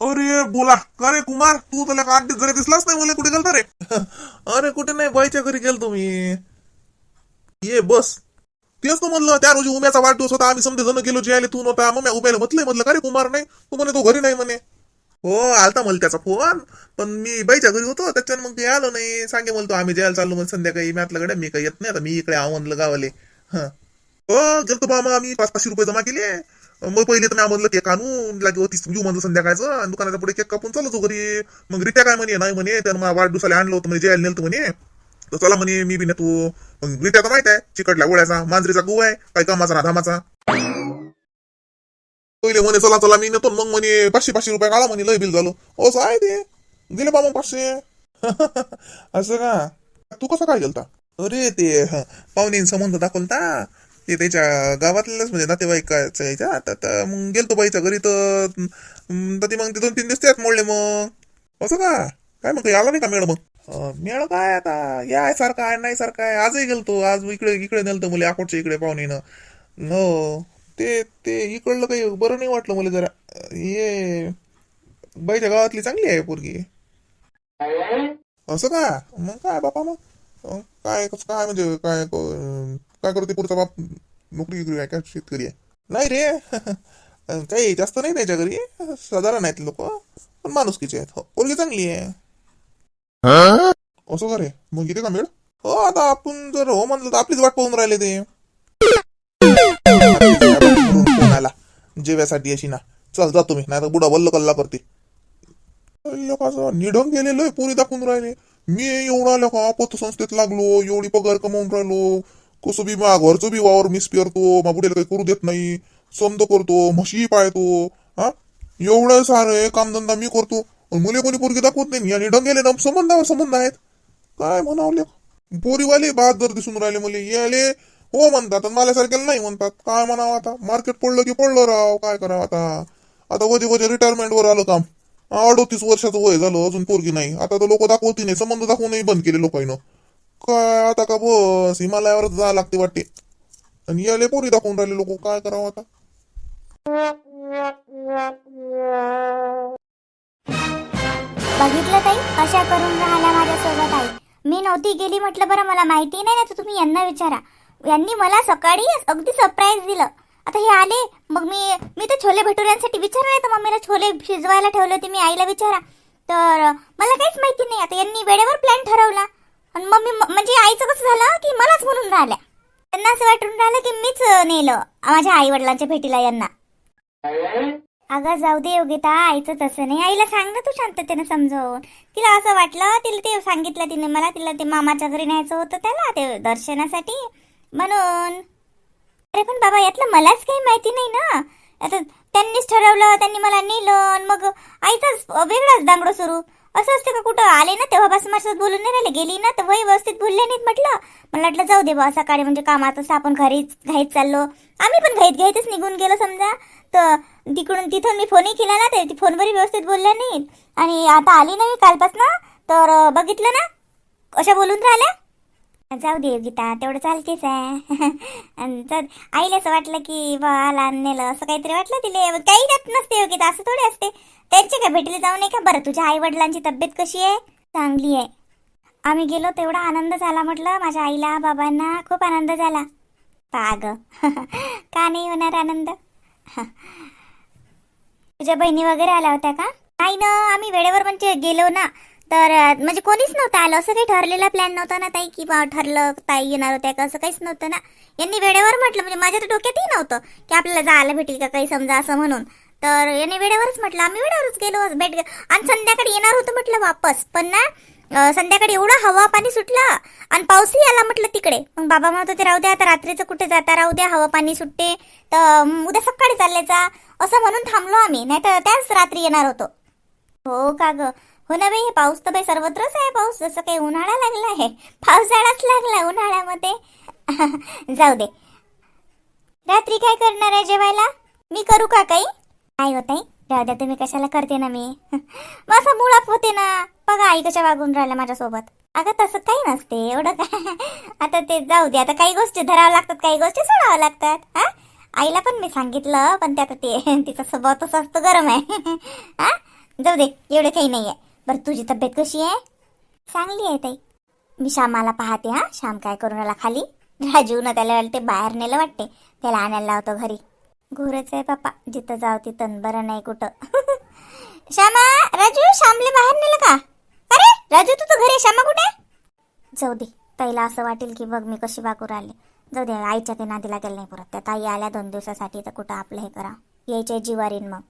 अरे बोला. अरे कुमार? तू त्याला का आठ घरी दिसलाच नाही मला कुठे गेलता रे? अरे कुठे नाही बाईच्या घरी गेलतो मी. ये बस. तेच तर म्हणलं त्या रोजी उम्याचा वाढदिवस होता आम्ही समजे जण गेलो जे आले तू नव्हता मग उभ्याला म्हटलंय म्हटलं का रे कुमार नाही? तू म्हणे तो घरी नाही म्हणे. हो आलता मला त्याचा फोन पण मी बाईच्या घरी होतो त्याच्यानं मग ते आलो नाही. सांगे म्हणतो आम्ही जायला चाललो म्हणजे संध्याकाळी मी आतलं गड्या मी काही येत नाही आता मी इकडे आवनलं गावाले. हो. गेलतो बा मग आम्ही पाच पाचशे रुपये जमा केले. मग पहिले तर मी म्हणलं केक आणून लागे होतीस घेऊ म्हणलं संध्याकाळचं. आणि दुकानाच्या पुढे केक कापून चालतो घरी. मग रित्या काय म्हणे नाही म्हणे तर मला वाढदिवसाला आणलं होतं म्हणजे जेल नेलं म्हणे. तर चला म्हणे मी बी नेतो. मग रित्या तर माहीत आहे चिकटला गोळ्याचा मांजरीचा गहू आहे काही कामाचा ना धामाचा. पहिले म्हणे चला चला मी नेतो. मग म्हणे पाचशे पाचशे रुपये काढा म्हणे लय बिल झालो. हो आहे ते. दिले बा मग पाचशे. असं का? तू कसं काय गेलता? अरे ते हं, पाहुणे संबंध दाखवलता. ते त्याच्या गावातलेच म्हणजे नातेवाईकाच्या ह्याच्यात आता मग गेलतो बाईच्या घरी तर ती मग ते दोन तीन दिवस त्यात मोडले मग. असं का? काय मग आला नाही का मेळ मग? मेळ काय आता? या सारखा आहे नाही सारखा आहे. आजही गेलतो. आज इकडे इकडे नेलतं मुले अकोटच्या इकडे पाहुणीनं. न ते ते इकडलं काही बरं नाही वाटलं मला जरा. हे बाईच्या गावातली चांगली आहे पोरगी. असं का? मग काय बापा मग? काय कसं काय म्हणजे काय काय करते पुढचा बाप नोकरी विक्री आहे का? शेतकरी आहे. नाही रे. काही जास्त नाही त्याच्या घरी. साधारण आहेत लोक. पण माणुसकीचे आहेत. हो, पोरगी चांगली आहे. असं का रे? मग किती का मिळ हो आता आपण जर हो म्हणलं तर आपलीच वाट पाहून राहिले ते. जेव्यासाठी अशी ना. चल जातो मी नाही तर बुडा बल्ल कल्ला करते. लोकांचं निढंग गेलेलो पुरी दाखवून राहिले. मी एवढा लोका पतसंस्थेत लागलो. एवढी पगार कमावून राहिलो. कसं बी मा घरचं बी वावर मिस पेरतो मा बुड्याला काही करू देत नाही. समद करतो म्हशी पाळतो हा? एवढं सारं कामधंदा मी करतो. मुले कोणी पोरगी दाखवत नाही आणि डंगेले ना संबंधावर संबंध आहेत. काय म्हणावले पोरीवाले बहादर दिसून राहिले मुले याले. हो म्हणतात आणि माझ्यासारख्याला नाही म्हणतात. काय म्हणावं आता? मार्केट पडलं की पडलं राव काय करावं आता? आता वजे वजे रिटायरमेंट वर आलं काम. अडोतीस वर्षाचं वय झालं अजून पोरगी नाही. आता तर लोक दाखवती नाही संबंध दाखवूनही बंद केले लोकांना. काय आता का बस? हिमालयावरच जावं लागते वाटते. आणि याले पोरी दाखवून राहिले लोक. काय करावं आता? बघितलं ताई? कशा करून राहिल्या माझ्यासोबत आई. मी नव्हती गेली म्हटलं बरं मला माहिती नाही ना तर तुम्ही यांना विचारा. यांनी मला सकाळी अगदी सरप्राईज दिलं. आता हे आले मग मी मी तर छोले भटुऱ्यांसाठी विचारलं नाही तर मम्मीला छोले शिजवायला ठेवले होते मी आईला विचारा. तर मला काहीच माहिती नाही. आता यांनी वेळेवर प्लॅन ठरवला. आणि मम्मी म्हणजे आईचं कसं झालं की मलाच म्हणून राहिल्या. त्यांना असं वाटून राहिलं की मीच नेलं माझ्या आई वडिलांच्या भेटीला यांना. अगं जाऊ दे योगिता आईचं तसं नाही. आईला सांग ना तू शांततेने समजावून. तिला असं वाटलं तिला ते सांगितलं तिने मला तिला ते मामाच्या घरी न्यायचं होतं त्याला ते दर्शनासाठी. म्हणून अरे पण बाबा यातलं मलाच काही माहिती नाही ना. आता त्यांनीच ठरवलं त्यांनी मला नेलं आणि मग आईचाच वेगळाच दांगडो सुरू. असं असतं का कुठं आले ना तेव्हापासून माझ्यासोबत बोलून नाही राहिले? गेली ना तर वही व्यवस्थित बोलले नाहीत म्हटलं. मला वाटलं जाऊ दे बा सकाळी म्हणजे कामात असं आपण घरीच घाईत चाललो. आम्ही पण घाईत घाईतच निघून गेलो समजा. तर तिकडून तिथून मी फोनही केला ना ते फोनवरही व्यवस्थित बोलल्या नाहीत. आणि आता आली ना मी कालपासनं तर बघितलं ना? कशा बोलून राहिल्या? जाऊ दे गीता तेवढं चालतेच आहे. आणि तर आईला असं वाटलं की बा आला नेलं असं काहीतरी वाटलं तिला. काही जात नसते हो गीता असं थोडे असते. त्यांचे काय भेटले जाऊ नये का? बरं तुझ्या आई वडिलांची तब्येत कशी आहे? चांगली आहे. आम्ही गेलो तेवढा आनंद झाला म्हटलं. माझ्या आईला बाबांना खूप आनंद झाला. पाग. का नाही होणार आनंद? तुझ्या बहिणी वगैरे आल्या होत्या का? नाही ना आम्ही वेळेवर म्हणजे गेलो ना. तर म्हणजे कोणीच नव्हतं आलं. असं काही ठरलेला प्लॅन नव्हता ना ताई की बा ठरलं ताई येणार होत्या का? असं काहीच नव्हतं ना. यांनी वेळेवर म्हटलं म्हणजे माझ्या तर डोक्यातही नव्हतं की आपल्याला जायला भेटेल का काही समजा असं म्हणून. तर याने वेळेवरच म्हटलं आम्ही वेळेवरच गेलो भेट आणि संध्याकाळी येणार होतं म्हटलं वापस. पण ना संध्याकाळी एवढं हवा पाणी सुटलं आणि पाऊसही आला म्हटलं तिकडे. मग बाबा म्हणत होते राहू द्या आता रात्रीचं कुठे जाता? राहू द्या हवा पाणी सुटते. तर उद्या सकाळी चालल्याचा असं म्हणून थांबलो आम्ही. नाही तर त्याच रात्री येणार होतो. हो का गं? हो ना बाई हे पाऊस तर बाई सर्वत्रच आहे पाऊस. जसं काही उन्हाळा लागला आहे पावसाळाच लागला उन्हाळ्यामध्ये. जाऊ दे. रात्री काय करणार आहे जेवायला? मी करू का काही? काय होत आहे राहू द्या तुम्ही कशाला करते ना मी? मग मुळाप मुळात होते ना. बघा आई कशा वागून राहिल्या माझ्यासोबत. अगं तसं काही नसते एवढं काय आता ते जाऊ दे आता काही गोष्टी धराव्या लागतात काही गोष्टी सोडाव्या लागतात हा? आईला पण मी सांगितलं पण त्यात ते तिचा स्वभाव तसा असतो गरम आहे. हा? जाऊ दे एवढं काही नाही आहे बरं तुझी तब्येत कशी आहे? चांगली आहे ताई. मी श्यामाला पाहते हा. श्याम काय करून आला खाली? राजूनं त्याला ते बाहेर नेलं वाटते. त्याला आणायला लावतो घरी. घोरच आहे पप्पा. जिथं जाऊ तिथं बरं नाही कुठं. श्यामा राजू श्यामले बाहेर नेलं का? अरे राजू तू तर घरी आहे, श्यामा कुठे जाऊ दे. ताईला असं वाटेल की बघ मी कशी वागू राहिले. जाऊ दे आईच्या ते नादीला गेलं नाही परत. त्या ताई आल्या दोन दिवसासाठी तर कुठं आपलं हे करा. यायचे जिवारीन मग.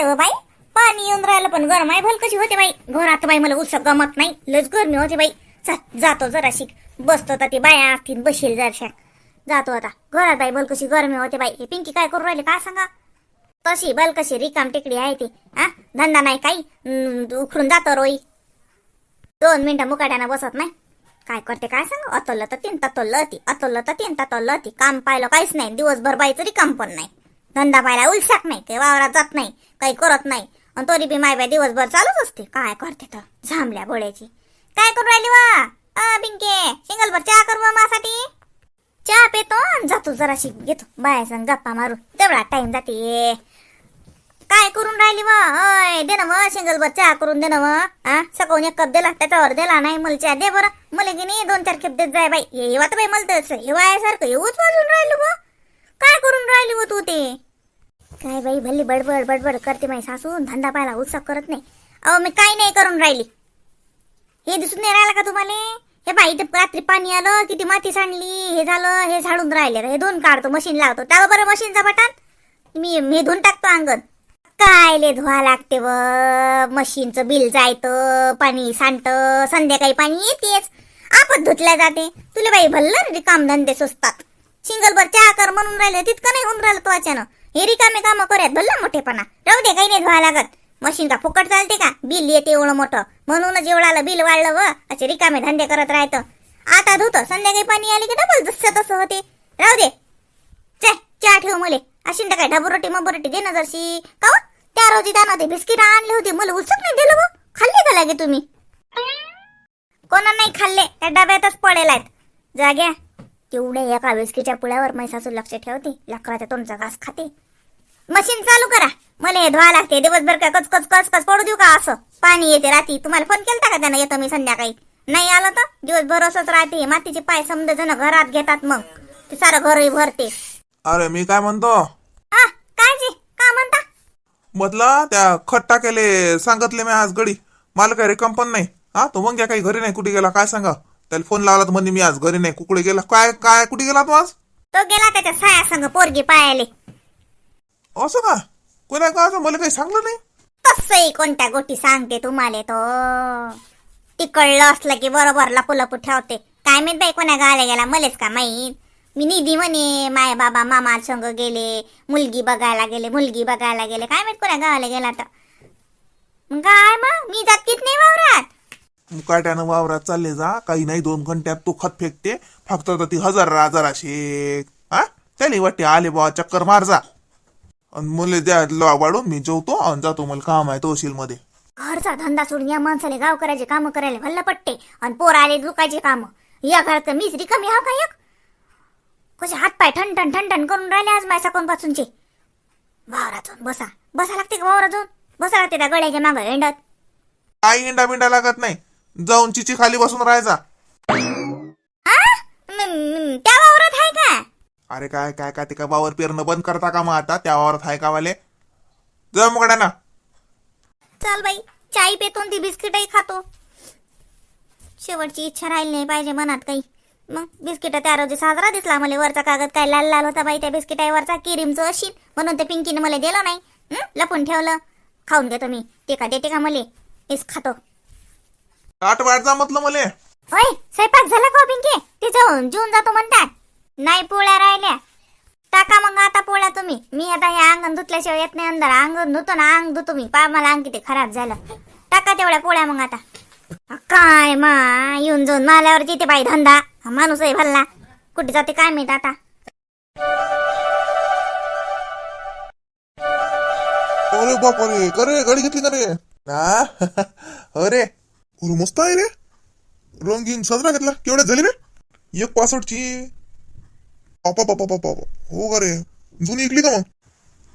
काय हो बाई? पाणी येऊन राहिलं पण गरम आहे भलकशी होते बाई? घरात बाई मला उत्सव गमत नाही. लस गरमी होते बाई. चल जातो जरा शिक. बसतो तर ती बाया असतील बसेल जरशा. जातो आता. घरात बाई भलकशी गरमी होते बाई. हे पिंकी काय करू राहिले? काय सांगा? तशी बलकशी रिकाम टेकडी आहे ती. हा धंदा नाही काही. उखडून जातो रोई. दोन मिनिटं मुकाट्यानं बसत नाही. काय करते काय सांग? अतोल तर तीन ततोललं ती अतोल तर तीन. ततोललं ती काम पाहिलं काहीच नाही. दिवसभर बाईचं रिकाम पण नाही. धंदा पाहिला उलसाक नाही ते वावरात जात नाही काही करत नाही. आणि तरी बी मायबा दिवसभर चालूच असते. काय करते तर? झांबल्या बोळ्याची. काय करू राहिली वा? अ, बिंके सिंगलभर चहा करू मासाठी? चहा पेतो आणि जातो जराशी. घेतो बाया संग गप्पा मारू. तेवढा टाइम जाते. काय करून राहिली वा? अय दे ना व सिंगल चहा करून दे ना व सकाळून एक कप दिला त्याच्यावर दिला नाही मला चहा दे बरं. मला की नाही दोन चार खेप देत जाय बाई. हे वाट बाई मला तर हिवाळ्यासारखं येऊच वाजून राहिलं व काय करून राहिली हो तू ते? काय बाई भल्ली बडबड बडबड करते माई सासू. धंदा पाहिला उत्साह करत नाही. अहो मी काही नाही करून राहिली. हे दिसून नाही राहिलं का तुम्हाला? हे बाई इथे रात्री पाणी आलं किती माती सांडली हे झालं हे झाडून राहिले. हे धुवून काढतो मशीन लावतो. त्यावर बरं मशीनचा बटन? मी मी धुवून टाकतो अंगण. कायले धुवा लागते व. मशीनचं बिल जायतं पाणी सांडतं संध्याकाळी पाणी येतेच. आपण धुतल्या जाते. तुला बाई भल्लं रे कामधंदे सुचतात. सिंगलभर चहा कर म्हणून राहिले तितकं नाही होऊन राहिलं तो अचानक. हे रिकामे कामं करत भल्ला मोठेपणा. राहू दे काही नाही धुवा लागत. मशीन का फुकट चालते का? बिल येते एवढं मोठं. म्हणूनच एवढाला बिल वाढलं व असे रिकामे धंदे करत राहतं. आता धुतं संध्याकाळी पाणी आले की डबल जसं तसं होते. राहू दे. चे चहा ठेव मुले. अशी काय ढबुरोटी मबरोटी दे ना जरशी. का हो? त्या रोजी त्यानं ते बिस्किट आणले होते. मला उचक नाही दिलं खाल्ले का लागे तुम्ही? कोणा नाही खाल्ले त्या डब्यातच पडेल आहेत जाग्या तेवढ्या एका बिस्किटच्या पुळ्यावर मै सासू लक्ष ठेवते. लाकडाच्या तोंडचा घास खाते. मशीन चालू करा. मला हे धुवा लागते. दिवसभर काय कच कच कच कच पडू देऊ का असं? पाणी येते रात्री. तुम्हाला फोन केलता का त्यानं? येतो मी संध्याकाळी. नाही आलं तर? दिवसभर असंच राहते. मातीचे पाय समजा जण घरात घेतात मग. ते सारं घरही भरते. अरे मी काय म्हणतो? आ काय जी का म्हणता? म्हटलं त्या खत टाकेले सांगितले मी आज गडी मला काय रिकाम पण नाही. हा तो मग काही घरी नाही कुठे गेला. काय सांगा? त्याला फोन लावला तर म्हणे मी आज घरी नाही कुकडे गेला. काय काय कुठे गेला तू आज? तो गेला त्याच्या साया संग पोरगी पायाले असं का? कोणा का असं? मला काही सांगलं नाही? तसंही कोणत्या गोष्टी सांगते तुम्हाला तो. तिकडलं असलं की बरोबर लपू लपू ठेवते. काय माहीत बाई कोण्या गावाला गेला मलेच का माहीत? मी निधी म्हणे माय बाबा मामा संग गेले मुलगी बघायला गेले मुलगी बघायला गेले. काय माहीत कोण्या गावाला गेला तर मग काय मग? मी जात कित नाही वावरात मुकाट्यानं वावरात चालले जा. काही नाही दोन घंट्यात तो खत फेकते. फक्त ती हजार हजार असे हा? त्याला वाटते आले बा चक्कर मार जा. आणि मुले द्या ला वाढून मी जेवतो आणि जातो मला काम आहे तहसील मध्ये घरचा धंदा सोडून या माणसाने गाव करायचे काम करायला भल्ला पट्टे. आणि पोर आले दुखायचे काम. या घरात मीच रिकामी हा का एक? कसे हातपाय ठण ठण ठण ठण करून राहिले आज माझ्या सकोन पासूनचे वावरात बसा. बसा लागते का वावरात जाऊन बसा लागते त्या गड्याच्या मागं हेंडत काही इंडा बिंडा लागत नाही. जाऊन चिची खाली बसून राहायचा त्या वावरात आहे का? अरे काय काय काय ते काय वावर पेरणं बंद करता का मग आता? त्या वावरात आहे का वाले? जा मुकाट्याना चल बाई चाई पेतो ती बिस्किटही खातो. शेवटची इच्छा राहिली नाही पाहिजे मनात काही. मग बिस्किट त्या रोजी साजरा दिसला मला. वरचा कागद काय लाल लाल होता बाई त्या बिस्किटावरचा किरीमचं अशीन. म्हणून ते पिंकीने मला दिलं नाही. हं? लपून ठेवलं. खाऊन घेतो मी ते का देते का मले? हेच खातो. आठ वाट जा म्हटलं मले. होय स्वयंपाक झाला का हो पिंकी? ते जाऊन जेवून जातो म्हणतात. नाही पोळ्या राहिल्या. टाका मग आता पोळ्या तुम्ही. मी आता हे अंगण धुतल्याशिवाय येत नाही अंदर अंगण धुतो ना अंग धुतो मी. पा मला अंग किती खराब झालं. टाका तेवढ्या पोळ्या मग आता. अ, काय मा येऊन जाऊन माल्यावर तिथे बाई धंदा. हा माणूस आहे भल्ला कुठे जाते काय माहीत आता? अरे बाप अरे करे गाडी घेतली का रे? हा अरे अरे मस्त आहे रे. रंगीन सजरा घेतला. केवढ्यात झाली रे? एक पासष्टची. पापा हो का रे? जुनी इकली का मग?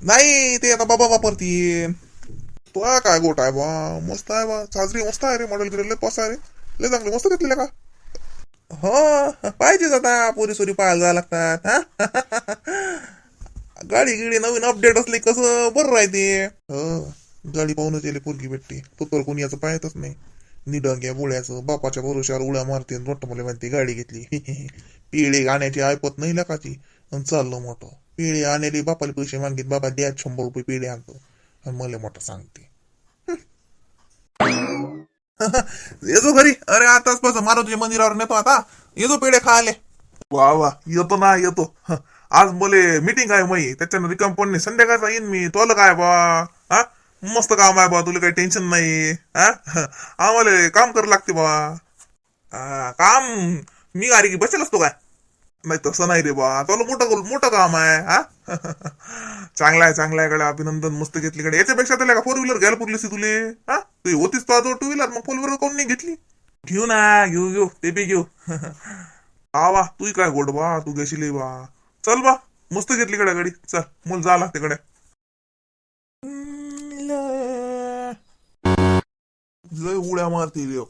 नाही ते आता बाबा वापरती. तो काय गोट आहे बा? मस्त आहे बा. साजरी मस्त आहे रे. मॉडेल गिरेल लय पस आहे रे. लय चांगले मस्त घेतलेले का? हो पाहिजेच आता. पोरी सोरी पाहायला जायला लागतात. हा गाडी गिडी नवीन अपडेट असले कसं बरं राहते? हो गाडी पाहूनच येले पोरगी भेटते. तो तर कोणी याचं पाहतच नाही. निडंग्या बोळ्याचं बापाच्या भरोश्यावर उड्या मारते रोट म्हणते गाडी घेतली. पिळे गाण्याची ऐपत नाही लकाची. आणि चाललो मोठं. पिळे आणले बापाला पैसे मागित बाबा द्या शंभर रुपये पिळे आणतो. आणि मला मोठं सांगते. येतो घरी. अरे आताच पासून मारुतीच्या मंदिरावर नेतो आता. येतो पेढे खायले. वा वा. येतो ना येतो. आज मले मीटिंग आहे मई त्याच्यानं रिकाम पण नाही संध्याकाळचा येईन मी. तुला काय बा? हा? मस्त काम आहे बा तुला काही टेन्शन नाही आम्हाला काम करावं लागते बा काम मी अरे की बसेल असतो काय? नाही तसं नाही रे बा. तुला मोठं मोठं काम आहे हा? चांगला आहे चांगला आहे कडे अभिनंदन मस्त घेतली कडे याच्यापेक्षा त्याला का फोर व्हीलर घ्यायला पुरलीस तुले हा? तू होतीस तो टू व्हीलर मग फोर व्हीलर कोण नाही घेतली? घेऊ ना घेऊ घेऊ. ते बी घेऊ. हा वा. तू काय गोड बा. तू घेशील बा. चल बा. मस्त घेतली कडे गाडी. चल. मुल जा लागते कडे लय उड्या मारतील लोक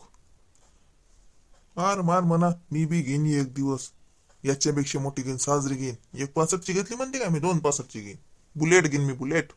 मार मार म्हणा मी बी घेईन एक दिवस. याच्यापेक्षा मोठी घेईन साजरी घेईन. एक पासष्टची घेतली म्हणते का मी? दोन पासष्टची घेईन. बुलेट घेईन मी बुलेट.